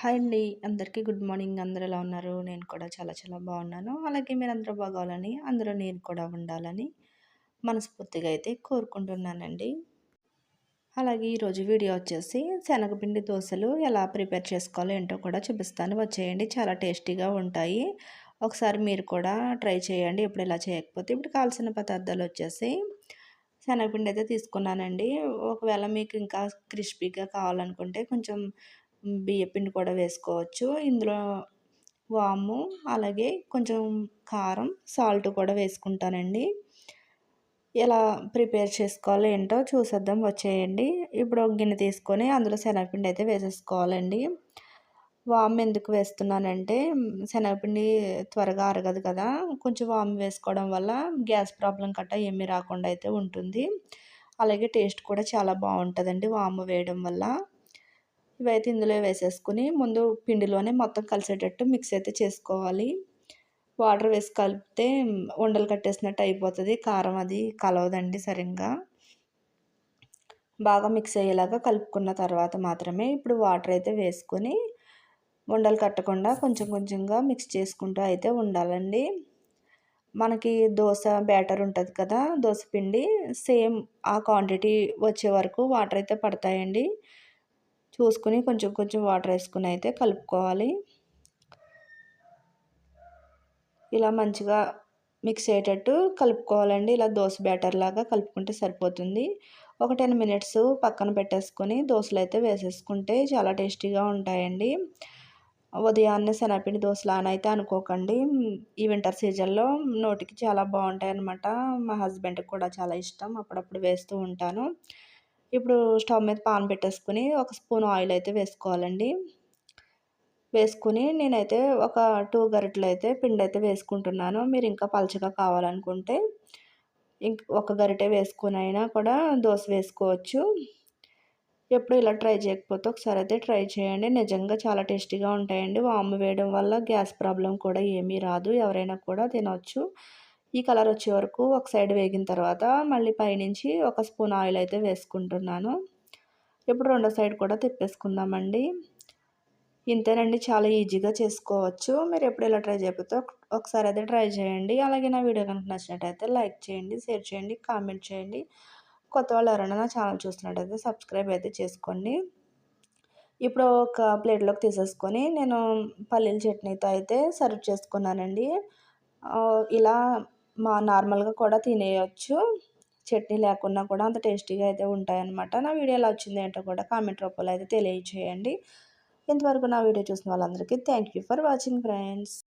Hi అండి. అందరికీ good morning. అందరు ఎలా ఉన్నారు? నేను కూడా చాలా చాలా బాగున్నాను. అలాగే మీరు అందరూ బాగోవాలని అందులో నేను కూడా ఉండాలని మనస్ఫూర్తిగా అయితే కోరుకుంటున్నానండి. అలాగే ఈరోజు వీడియో వచ్చేసి శనగపిండి దోశలు ఎలా ప్రిపేర్ చేసుకోవాలో ఏంటో కూడా చూపిస్తాను. వచ్చేయండి. చాలా టేస్టీగా ఉంటాయి. ఒకసారి మీరు కూడా ట్రై చేయండి. ఇప్పుడు ఇలా చేయకపోతే ఇప్పుడు కావాల్సిన పదార్థాలు వచ్చేసి శనగపిండి అయితే తీసుకున్నానండి. ఒకవేళ మీకు ఇంకా క్రిస్పీగా కావాలనుకుంటే కొంచెం బియ్యపిండి కూడా వేసుకోవచ్చు. ఇందులో వాము అలాగే కొంచెం కారం సాల్ట్ కూడా వేసుకుంటానండి. ఎలా ప్రిపేర్ చేసుకోవాలో ఏంటో చూసేద్దాం వచ్చేయండి. ఇప్పుడు ఒక గిన్నె తీసుకొని అందులో శనగపిండి అయితే వేసేసుకోవాలండి. వామ్ ఎందుకు వేస్తున్నానంటే శనగపిండి త్వరగా అరగదు కదా కొంచెం వామ్ వేసుకోవడం వల్ల గ్యాస్ ప్రాబ్లం కట్ట ఏమీ రాకుండా అయితే ఉంటుంది. అలాగే టేస్ట్ కూడా చాలా బాగుంటుందండి వాము వేయడం వల్ల. ఇవైతే ఇందులో వేసేసుకుని ముందు పిండిలోనే మొత్తం కలిసేటట్టు మిక్స్ అయితే చేసుకోవాలి. వాటర్ వేసి కలిపితే ఉండలు కట్టేసినట్టు అయిపోతుంది. కారం అది కలవదండి సరిగ్గా. బాగా మిక్స్ అయ్యేలాగా కలుపుకున్న తర్వాత మాత్రమే ఇప్పుడు వాటర్ అయితే వేసుకొని ఉండలు కట్టకుండా కొంచెం కొంచెంగా మిక్స్ చేసుకుంటూ అయితే ఉండాలండి. మనకి దోశ బ్యాటర్ ఉంటుంది కదా దోశ పిండి సేమ్ ఆ క్వాంటిటీ వచ్చే వరకు వాటర్ అయితే పడతాయండి. చూసుకుని కొంచెం కొంచెం వాటర్ వేసుకుని అయితే కలుపుకోవాలి. ఇలా మంచిగా మిక్స్ అయ్యేటట్టు కలుపుకోవాలండి. ఇలా దోశ బ్యాటర్ లాగా కలుపుకుంటే సరిపోతుంది. ఒక టెన్ మినిట్స్ పక్కన పెట్టేసుకొని దోశలు అయితే వేసేసుకుంటే చాలా టేస్టీగా ఉంటాయండి. ఉదయాన్నే శనగపిండి దోశలు అని అయితే అనుకోకండి. ఈ వింటర్ సీజన్లో నోటికి చాలా బాగుంటాయి అన్నమాట మా హస్బెండ్కి కూడా చాలా ఇష్టం. అప్పుడప్పుడు వేస్తూ ఉంటాను. ఇప్పుడు స్టవ్ మీద పాన్ పెట్టేసుకుని ఒక స్పూన్ ఆయిల్ అయితే వేసుకోవాలండి. వేసుకుని నేనైతే ఒక టూ గరిటలు అయితే పిండి అయితే వేసుకుంటున్నాను. మీరు ఇంకా పలచగా కావాలనుకుంటే ఇంక ఒక గరిటె వేసుకుని అయినా కూడా దోశ వేసుకోవచ్చు. ఎప్పుడు ఇలా ట్రై చేయకపోతే ఒకసారి అయితే ట్రై చేయండి. నిజంగా చాలా టేస్టీగా ఉంటాయండి. వాము వేయడం వల్ల గ్యాస్ ప్రాబ్లం కూడా ఏమీ రాదు. ఎవరైనా కూడా తినవచ్చు ఈ కలర్ వచ్చే వరకు ఒక సైడ్ వేగిన తర్వాత మళ్ళీ పైనుంచి ఒక స్పూన్ ఆయిల్ అయితే వేసుకుంటున్నాను. ఇప్పుడు రెండో సైడ్ కూడా తిప్పేసుకుందామండి. ఇంతేనండి చాలా ఈజీగా చేసుకోవచ్చు. మీరు ఎప్పుడు ఇలా ట్రై చేయకపోతే ఒకసారి అయితే ట్రై చేయండి. అలాగే నా వీడియో కనుక నచ్చినట్టయితే లైక్ చేయండి షేర్ చేయండి కామెంట్ చేయండి. కొత్త వాళ్ళు ఎవరైనా నా ఛానల్ చూస్తున్నట్టయితే సబ్స్క్రైబ్ అయితే చేసుకోండి. ఇప్పుడు ఒక ప్లేట్లోకి తీసేసుకొని నేను పల్లీల చట్నీతో అయితే సర్వ్ చేసుకున్నానండి. ఇలా మా నార్మల్గా కూడా తినేయచ్చు. చట్నీ లేకున్నా కూడా అంత టేస్టీగా అయితే ఉంటాయన్నమాట. నా వీడియో ఎలా వచ్చింది ఏంటో కూడా కామెంట్ రూపంలో అయితే తెలియచేయండి. ఇంతవరకు నా వీడియో చూసిన వాళ్ళందరికీ thank you for watching friends.